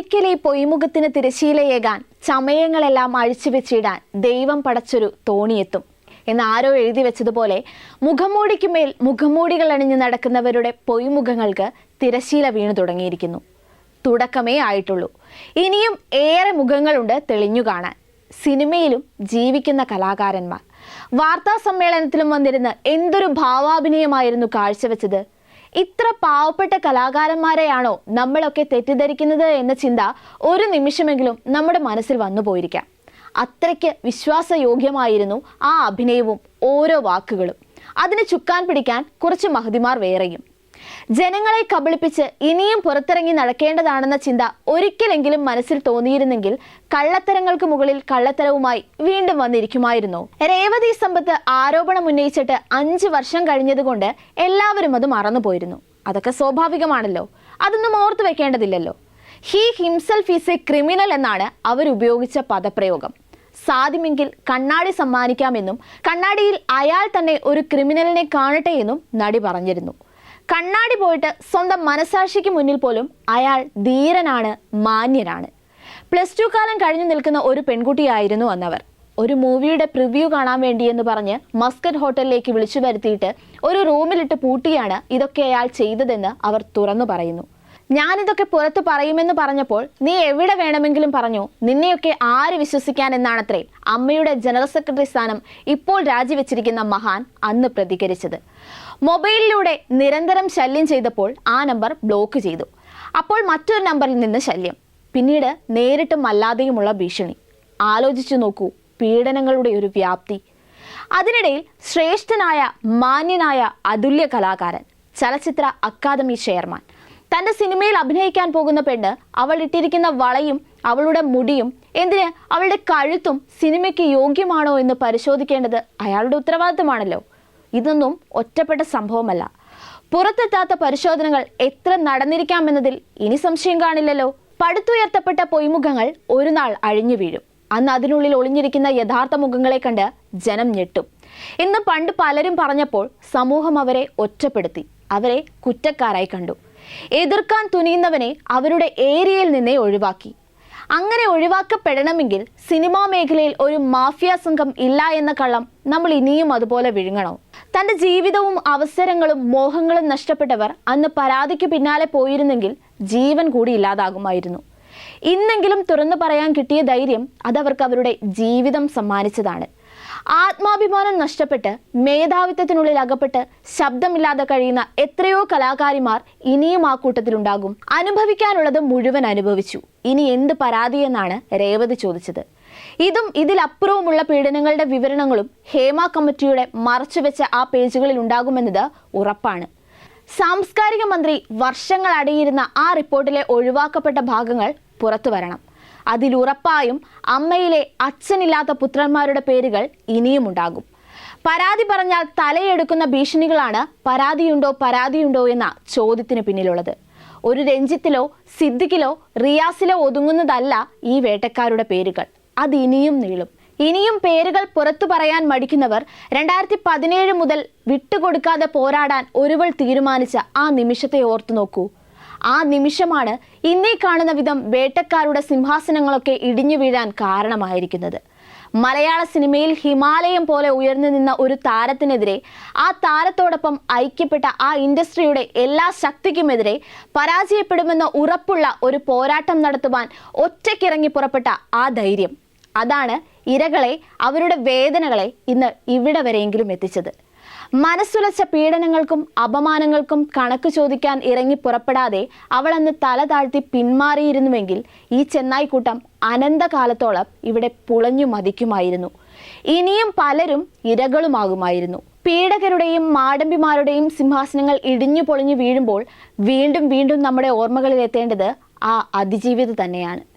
ഒരിക്കലീ പൊയ്മുഖത്തിന് തിരശീലയേകാൻ ചമയങ്ങളെല്ലാം അഴിച്ചുവെച്ചിടാൻ ദൈവം പടച്ചൊരു തോണിയെത്തും. എന്ന് ആരോ എഴുതി വെച്ചതുപോലെ മുഖംമൂടിക്കുമേൽ മുഖംമൂടികൾ അണിഞ്ഞു നടക്കുന്നവരുടെ പൊയ്മുഖങ്ങൾക്ക് തിരശീല വീണു തുടങ്ങിയിരിക്കുന്നു. തുടക്കമേ ആയിട്ടുള്ളൂ. ഇനിയും ഏറെ മുഖങ്ങളുണ്ട് തെളിഞ്ഞു കാണാൻ. സിനിമയിലും ജീവിക്കുന്ന കലാകാരന്മാർ. വാർത്താ സമ്മേളനത്തിലും വന്നിരുന്ന് എന്തൊരു ഭാവാഭിനയമായിരുന്നു കാഴ്ചവെച്ചത്. ഇത്ര പാവപ്പെട്ട കലാകാരന്മാരെയാണോ നമ്മളൊക്കെ തെറ്റിദ്ധരിക്കുന്നത് എന്ന ചിന്ത ഒരു നിമിഷമെങ്കിലും നമ്മുടെ മനസ്സിൽ വന്നു പോയിരിക്കാം. അത്രയ്ക്ക് വിശ്വാസയോഗ്യമായിരുന്നു ആ അഭിനയവും ഓരോ വാക്കുകളും. അതിനെ ചുക്കാൻ പിടിക്കാൻ കുറച്ച് മഹതിമാർ വേറെയും. ജനങ്ങളെ കബളിപ്പിച്ച് ഇനിയും പുറത്തിറങ്ങി നടക്കേണ്ടതാണെന്ന ചിന്ത ഒരിക്കലെങ്കിലും മനസ്സിൽ തോന്നിയിരുന്നെങ്കിൽ കള്ളത്തരങ്ങൾക്ക് മുകളിൽ കള്ളത്തരവുമായി വീണ്ടും വന്നിരിക്കുമായിരുന്നു. രേവതി സമ്പത്ത് ആരോപണം ഉന്നയിച്ചിട്ട് അഞ്ച് വർഷം കഴിഞ്ഞതുകൊണ്ട് എല്ലാവരും അത് മറന്നുപോയിരുന്നു. അതൊക്കെ സ്വാഭാവികമാണല്ലോ. അതൊന്നും ഓർത്തു വെക്കേണ്ടതില്ലല്ലോ. He himself is a criminal എന്നാണ് അവരുപയോഗിച്ച പദപ്രയോഗം. സാധ്യമെങ്കിൽ കണ്ണാടി സമ്മാനിക്കാമെന്നും കണ്ണാടിയിൽ അയാൾ തന്നെ ഒരു ക്രിമിനലിനെ കാണട്ടെ എന്നും നടി പറഞ്ഞിരുന്നു. കണ്ണാടി പോയിട്ട് സ്വന്തം മനസാക്ഷിക്ക് മുന്നിൽ പോലും അയാൾ ധീരനാണ് മാന്യനാണ്. പ്ലസ് ടു കാലം കഴിഞ്ഞു നിൽക്കുന്ന ഒരു പെൺകുട്ടിയായിരുന്നു അന്നവർ. ഒരു മൂവിയുടെ പ്രിവ്യൂ കാണാൻ വേണ്ടി എന്ന് പറഞ്ഞ് മസ്കറ്റ് ഹോട്ടലിലേക്ക് വിളിച്ചു വരുത്തിയിട്ട് ഒരു റൂമിലിട്ട് പൂട്ടിയാണ് ഇതൊക്കെ അയാൾ ചെയ്തതെന്ന് അവർ തുറന്നു പറയുന്നു. ഞാനിതൊക്കെ പുറത്ത് പറയുമെന്ന് പറഞ്ഞപ്പോൾ നീ എവിടെ വേണമെങ്കിലും പറഞ്ഞു. നിന്നെയൊക്കെ ആര് വിശ്വസിക്കാൻ എന്നാണത്രേ. അമ്മയുടെ ജനറൽ സെക്രട്ടറി സ്ഥാനം ഇപ്പോൾ രാജിവെച്ചിരിക്കുന്ന മഹാൻ അന്ന് പ്രതികരിച്ചത്. മൊബൈലിലൂടെ നിരന്തരം ശല്യം ചെയ്തപ്പോൾ ആ നമ്പർ ബ്ലോക്ക് ചെയ്തു. അപ്പോൾ മറ്റൊരു നമ്പറിൽ നിന്ന് ശല്യം. പിന്നീട് നേരിട്ടും അല്ലാതെയുമുള്ള ഭീഷണി. ആലോചിച്ചു നോക്കൂ പീഡനങ്ങളുടെ ഒരു വ്യാപ്തി. അതിനിടയിൽ ശ്രേഷ്ഠനായ മാന്യനായ അതുല്യ കലാകാരൻ ചലച്ചിത്ര അക്കാദമി ചെയർമാൻ തന്റെ സിനിമയിൽ അഭിനയിക്കാൻ പോകുന്ന പെണ്ണ് അവൾ ഇട്ടിരിക്കുന്ന വളയും അവളുടെ മുടിയും എന്തിന് അവളുടെ കഴുത്തും സിനിമയ്ക്ക് യോഗ്യമാണോ എന്ന് പരിശോധിക്കേണ്ടത് അയാളുടെ ഉത്തരവാദിത്തമാണല്ലോ. ഇതൊന്നും ഒറ്റപ്പെട്ട സംഭവമല്ല. പുറത്തെത്താത്ത പരിശോധനകൾ എത്ര നടന്നിരിക്കാമെന്നതിൽ ഇനി സംശയം കാണില്ലല്ലോ. പടുത്തുയർത്തപ്പെട്ട പൊയ്മുഖങ്ങൾ ഒരു നാൾ അഴിഞ്ഞു വീഴും. അന്ന് അതിനുള്ളിൽ ഒളിഞ്ഞിരിക്കുന്ന യഥാർത്ഥ മുഖങ്ങളെ കണ്ട് ജനം ഞെട്ടും. ഇന്ന് പണ്ട് പലരും പറഞ്ഞപ്പോൾ സമൂഹം അവരെ ഒറ്റപ്പെടുത്തി. അവരെ കുറ്റക്കാരായി കണ്ടു. എതിർക്കാൻ തുനിയുന്നവനെ അവരുടെ ഏരിയയിൽ നിന്നേ ഒഴിവാക്കി. അങ്ങനെ ഒഴിവാക്കപ്പെടണമെങ്കിൽ സിനിമാ മേഖലയിൽ ഒരു മാഫിയ സംഘം ഇല്ല എന്ന കള്ളം നമ്മൾ ഇനിയും അതുപോലെ വിഴുങ്ങണോ. തന്റെ ജീവിതവും അവസരങ്ങളും മോഹങ്ങളും നഷ്ടപ്പെട്ടവർ അന്ന് പരാതിക്ക് പിന്നാലെ പോയിരുന്നെങ്കിൽ ജീവൻ കൂടി ഇല്ലാതാകുമായിരുന്നു. ഇന്നെങ്കിലും തുറന്നു പറയാൻ കിട്ടിയ ധൈര്യം അതവർക്ക് അവരുടെ ജീവിതം സമ്മാനിച്ചതാണ്. ആത്മാഭിമാനം നഷ്ടപ്പെട്ട് മേധാവിത്വത്തിനുള്ളിൽ അകപ്പെട്ട് ശബ്ദമില്ലാതെ കഴിയുന്ന എത്രയോ കലാകാരിമാർ ഇനിയും ആ കൂട്ടത്തിലുണ്ടാകും. അനുഭവിക്കാനുള്ളത് മുഴുവൻ അനുഭവിച്ചു. ഇനി എന്ത് പരാതിയെന്നാണ് രേവതി ചോദിച്ചത്. ഇതും ഇതിലപ്പുറവുമുള്ള പീഡനങ്ങളുടെ വിവരണങ്ങളും ഹേമ കമ്മിറ്റിയുടെ മറച്ചുവെച്ച ആ പേജുകളിൽ ഉണ്ടാകുമെന്നത് ഉറപ്പാണ്. സാംസ്കാരിക മന്ത്രി വർഷങ്ങൾ അടയിരുന്ന ആ റിപ്പോർട്ടിലെ ഒഴിവാക്കപ്പെട്ട ഭാഗങ്ങൾ പുറത്തു വരണം അതിലുറപ്പായും അമ്മയിലെ അച്ഛനില്ലാത്ത പുത്രന്മാരുടെ പേരുകൾ ഇനിയും ഉണ്ടാകും. പരാതി പറഞ്ഞാൽ തലയെടുക്കുന്ന ഭീഷണികളാണ് പരാതിയുണ്ടോ പരാതിയുണ്ടോ എന്ന ചോദ്യത്തിന് പിന്നിലുള്ളത്. ഒരു രഞ്ജിത്തിലോ സിദ്ദിഖിലോ റിയാസിലോ ഒതുങ്ങുന്നതല്ല ഈ വേട്ടക്കാരുടെ പേരുകൾ. അത് ഇനിയും നീളും. ഇനിയും പേരുകൾ പുറത്തു പറയാൻ മടിക്കുന്നവർ രണ്ടായിരത്തി പതിനേഴ് മുതൽ വിട്ടുകൊടുക്കാതെ പോരാടാൻ ഒരുവൾ തീരുമാനിച്ച ആ നിമിഷത്തെ ഓർത്തു നോക്കൂ. ആ നിമിഷമാണ് ഇന്നീ കാണുന്ന വിധം വേട്ടക്കാരുടെ സിംഹാസനങ്ങളൊക്കെ ഇടിഞ്ഞു വീഴാൻ കാരണമായിരിക്കുന്നത്. മലയാള സിനിമയിൽ ഹിമാലയം പോലെ ഉയർന്നു നിന്ന ഒരു താരത്തിനെതിരെ ആ താരത്തോടൊപ്പം ഐക്യപ്പെട്ട ആ ഇൻഡസ്ട്രിയുടെ എല്ലാ ശക്തിക്കുമെതിരെ പരാജയപ്പെടുമെന്ന ഉറപ്പുള്ള ഒരു പോരാട്ടം നടത്തുവാൻ ഒറ്റയ്ക്കിറങ്ങി പുറപ്പെട്ട ആ ധൈര്യം. അതാണ് ഇരകളെ അവരുടെ വേദനകളെ ഇന്ന് ഇവിടെ വരെയെങ്കിലും എത്തിച്ചത്. മനസ്സുലച്ച പീഡനങ്ങൾക്കും അപമാനങ്ങൾക്കും കണക്ക് ചോദിക്കാൻ ഇറങ്ങി പുറപ്പെടാതെ അവൾ അന്ന് തല താഴ്ത്തി പിന്മാറിയിരുന്നുവെങ്കിൽ ഈ ചെന്നായിക്കൂട്ടം അനന്തകാലത്തോളം ഇവിടെ പുളഞ്ഞു മതിക്കുമായിരുന്നു. ഇനിയും പലരും ഇരകളുമാകുമായിരുന്നു. പീഡകരുടെയും മാടമ്പിമാരുടെയും സിംഹാസനങ്ങൾ ഇടിഞ്ഞു പൊളിഞ്ഞു വീഴുമ്പോൾ വീണ്ടും വീണ്ടും നമ്മുടെ ഓർമ്മകളിൽ എത്തേണ്ടത് ആ അതിജീവിത തന്നെയാണ്.